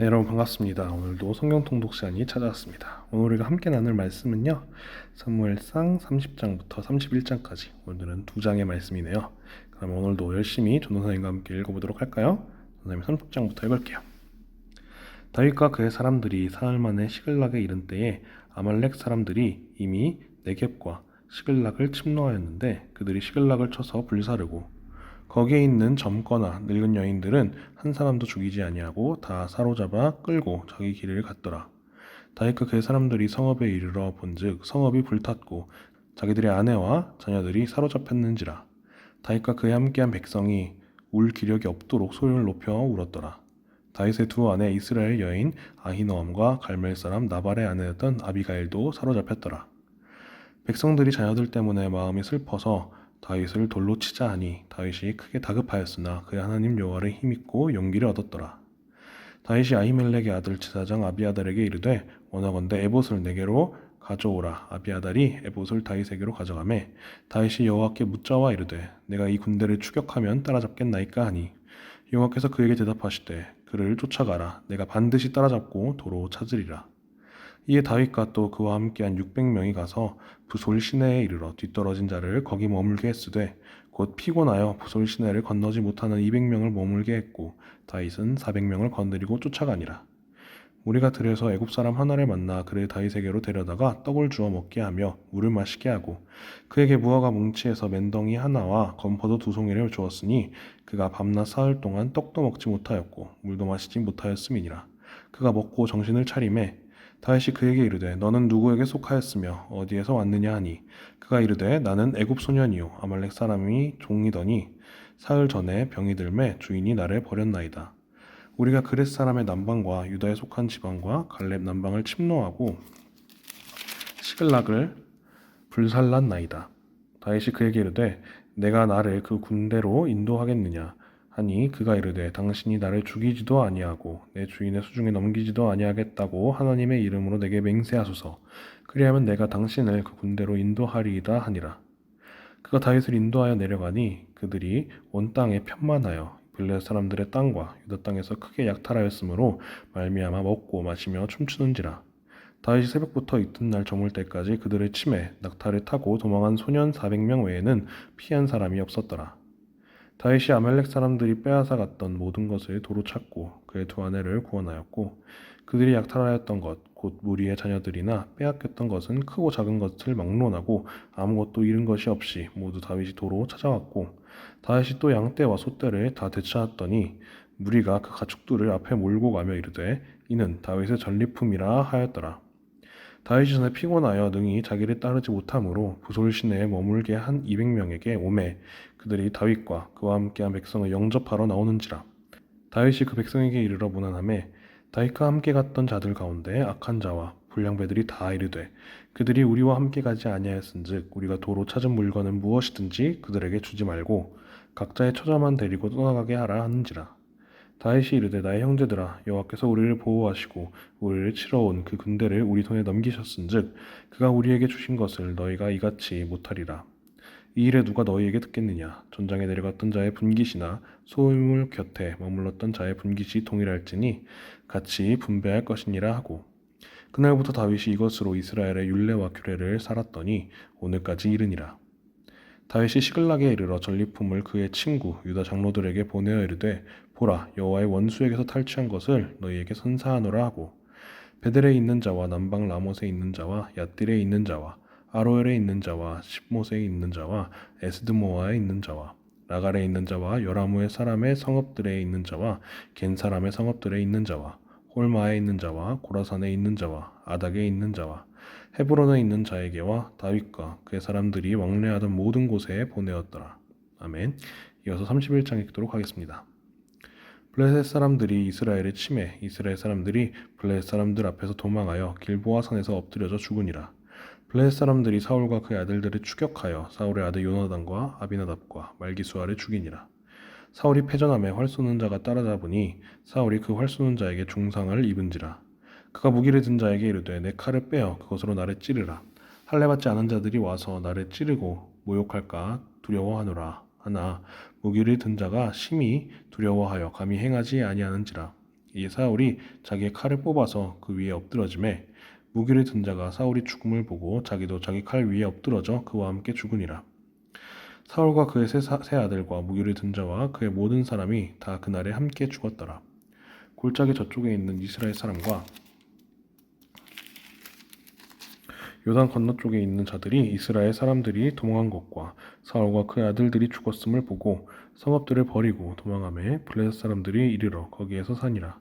네, 여러분 반갑습니다. 오늘도 성경 통독 시간이 찾아왔습니다. 오늘 우리가 함께 나눌 말씀은요. 사무엘상 30장부터 31장까지 오늘은 두 장의 말씀이네요. 그럼 오늘도 열심히 전도사님과 함께 읽어보도록 할까요? 전도사님 30장부터 읽을게요. 다윗과 그의 사람들이 사흘 만에 시글락에 이른 때에 아말렉 사람들이 이미 네겝과 시글락을 침노하였는데 그들이 시글락을 쳐서 불사르고 거기에 있는 젊거나 늙은 여인들은 한 사람도 죽이지 아니하고 다 사로잡아 끌고 자기 길을 갔더라. 다윗과 그의 사람들이 성읍에 이르러 본즉 성읍이 불탔고 자기들의 아내와 자녀들이 사로잡혔는지라. 다윗과 그에 함께한 백성이 울 기력이 없도록 소리를 높여 울었더라. 다윗의 두 아내 이스라엘 여인 아히노암과 갈멜 사람 나발의 아내였던 아비가일도 사로잡혔더라. 백성들이 자녀들 때문에 마음이 슬퍼서 다윗을 돌로 치자 하니 다윗이 크게 다급하였으나 그의 하나님 여호와를 힘입고 용기를 얻었더라. 다윗이 아히멜렉의 아들 제사장 아비아달에게 이르되 원하건대 에봇을 내게로 가져오라. 아비아달이 에봇을 다윗에게로 가져가매 다윗이 여호와께 묻자와 이르되 내가 이 군대를 추격하면 따라잡겠나이까 하니 여호와께서 그에게 대답하시되 그를 쫓아가라. 내가 반드시 따라잡고 도로 찾으리라. 이에 다윗과 또 그와 함께한 600명이 가서 부솔 시내에 이르러 뒤떨어진 자를 거기 머물게 했으되 곧 피곤하여 부솔 시내를 건너지 못하는 200명을 머물게 했고 다윗은 400명을 건드리고 쫓아가니라. 우리가 들에서 애굽 사람 하나를 만나 그를 다윗에게로 데려다가 떡을 주어 먹게 하며 물을 마시게 하고 그에게 무화과 뭉치에서 맨덩이 하나와 건포도 두 송이를 주었으니 그가 밤낮 사흘 동안 떡도 먹지 못하였고 물도 마시지 못하였음이니라. 그가 먹고 정신을 차림에 다윗이 그에게 이르되 너는 누구에게 속하였으며 어디에서 왔느냐 하니 그가 이르되 나는 애굽 소년이요 아말렉 사람이 종이더니 사흘 전에 병이 들매 주인이 나를 버렸나이다. 우리가 그렛 사람의 남방과 유다에 속한 지방과 갈렙 남방을 침노하고 시글락을 불살랐나이다. 다윗이 그에게 이르되 내가 나를 그 군대로 인도하겠느냐 하니 그가 이르되 당신이 나를 죽이지도 아니하고 내 주인의 수중에 넘기지도 아니하겠다고 하나님의 이름으로 내게 맹세하소서. 그리하면 내가 당신을 그 군대로 인도하리이다 하니라. 그가 다윗을 인도하여 내려가니 그들이 온 땅에 편만하여 블레 사람들의 땅과 유다 땅에서 크게 약탈하였으므로 말미암아 먹고 마시며 춤추는지라. 다윗이 새벽부터 이튿날 저물 때까지 그들의 침에 낙타를 타고 도망한 소년 400명 외에는 피한 사람이 없었더라 다윗이 아멜렉 사람들이 빼앗아 갔던 모든 것을 도로 찾고 그의 두 아내를 구원하였고 그들이 약탈하였던 것 곧 무리의 자녀들이나 빼앗겼던 것은 크고 작은 것을 막론하고 아무것도 잃은 것이 없이 모두 다윗이 도로 찾아왔고 다윗이 또 양떼와 소떼를 다 되찾았더니 무리가 그 가축들을 앞에 몰고 가며 이르되 이는 다윗의 전리품이라 하였더라 다윗이 피곤하여 능히 자기를 따르지 못하므로 부솔 시내에 머물게 한 200명에게 오매 그들이 다윗과 그와 함께한 백성을 영접하러 나오는지라. 다윗이 그 백성에게 이르러 문안함에 다윗과 함께 갔던 자들 가운데 악한 자와 불량배들이 다 이르되 그들이 우리와 함께 가지 아니하였은즉 우리가 도로 찾은 물건은 무엇이든지 그들에게 주지 말고 각자의 처자만 데리고 떠나가게 하라 하는지라 다윗이 이르되 나의 형제들아 여호와께서 우리를 보호하시고 우리를 치러 온 그 군대를 우리 손에 넘기셨은즉 그가 우리에게 주신 것을 너희가 이같이 못하리라. 이 일에 누가 너희에게 듣겠느냐? 전장에 내려갔던 자의 분깃이나 소유물 곁에 머물렀던 자의 분깃이 동일할지니 같이 분배할 것이니라 하고. 그날부터 다윗이 이것으로 이스라엘의 율례와 규례를 살았더니 오늘까지 이르니라 다윗이 시글락에 이르러 전리품을 그의 친구 유다 장로들에게 보내어 이르되 보라 여호와의 원수에게서 탈취한 것을 너희에게 선사하노라 하고 베델에 있는 자와 남방 라못에 있는 자와 얏딜에 있는 자와 아로엘에 있는 자와 십못에 있는 자와 에스드모아에 있는 자와 라갈에 있는 자와 요라무의 사람의 성읍들에 있는 자와 겐 사람의 성읍들에 있는 자와 홀마에 있는 자와 고라산에 있는 자와 아닥에 있는 자와 헤브론에 있는 자에게와 다윗과 그의 사람들이 왕래하던 모든 곳에 보내었더라. 아멘. 이어서 31장 읽도록 하겠습니다. 블레셋 사람들이 이스라엘의 침해 이스라엘 사람들이 블레셋 사람들 앞에서 도망하여 길보아 산에서 엎드려져 죽으니라. 블레셋 사람들이 사울과 그의 아들들을 추격하여 사울의 아들 요나단과 아비나답과 말기수아를 죽이니라. 사울이 패전함에 활 쏘는 자가 따라잡으니 사울이 그 활 쏘는 자에게 중상을 입은지라. 그가 무기를 든 자에게 이르되 내 칼을 빼어 그것으로 나를 찌르라. 할례 받지 않은 자들이 와서 나를 찌르고 모욕할까 두려워하노라. 하나 무기를 든 자가 심히 두려워하여 감히 행하지 아니하는지라. 이 사울이 자기의 칼을 뽑아서 그 위에 엎드러짐에 무기를 든 자가 사울이 죽음을 보고 자기도 자기 칼 위에 엎드러져 그와 함께 죽으니라. 사울과 그의 세, 사- 세 아들과 무기를 든 자와 그의 모든 사람이 다 그날에 함께 죽었더라. 골짜기 저쪽에 있는 이스라엘 사람과 요단 건너쪽에 있는 자들이 이스라엘 사람들이 도망한 것과 사울과 그의 아들들이 죽었음을 보고 성읍들을 버리고 도망함에 블레셋 사람들이 이르러 거기에서 사니라.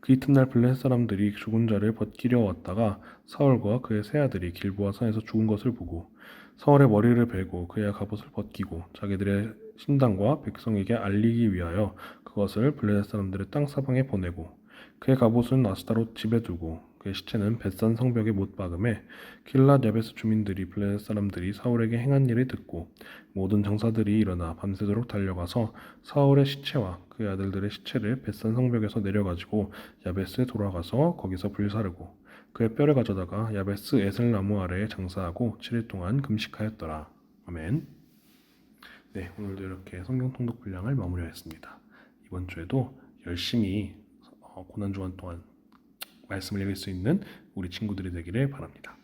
그 이튿날 블레셋 사람들이 죽은 자를 벗기려 왔다가 사울과 그의 세 아들이 길보아 산에서 죽은 것을 보고 사울의 머리를 베고 그의 갑옷을 벗기고 자기들의 신당과 백성에게 알리기 위하여 그것을 블레셋 사람들의 땅 사방에 보내고 그의 갑옷은 아스타롯 집에 두고 그의 시체는 벳산 성벽에 못 박음에 길랏 야베스 주민들이 블레셋 사람들이 사울에게 행한 일을 듣고 모든 장사들이 일어나 밤새도록 달려가서 사울의 시체와 그의 아들들의 시체를 벳산 성벽에서 내려가지고 야베스에 돌아가서 거기서 불사르고 그의 뼈를 가져다가 야베스 에셀 나무 아래에 장사하고 7일 동안 금식하였더라. 아멘. 네, 오늘도 이렇게 성경 통독 분량을 마무리하였습니다. 이번 주에도 열심히 어, 고난 주간 동안 말씀을 읽을 수 있는 우리 친구들이 되기를 바랍니다.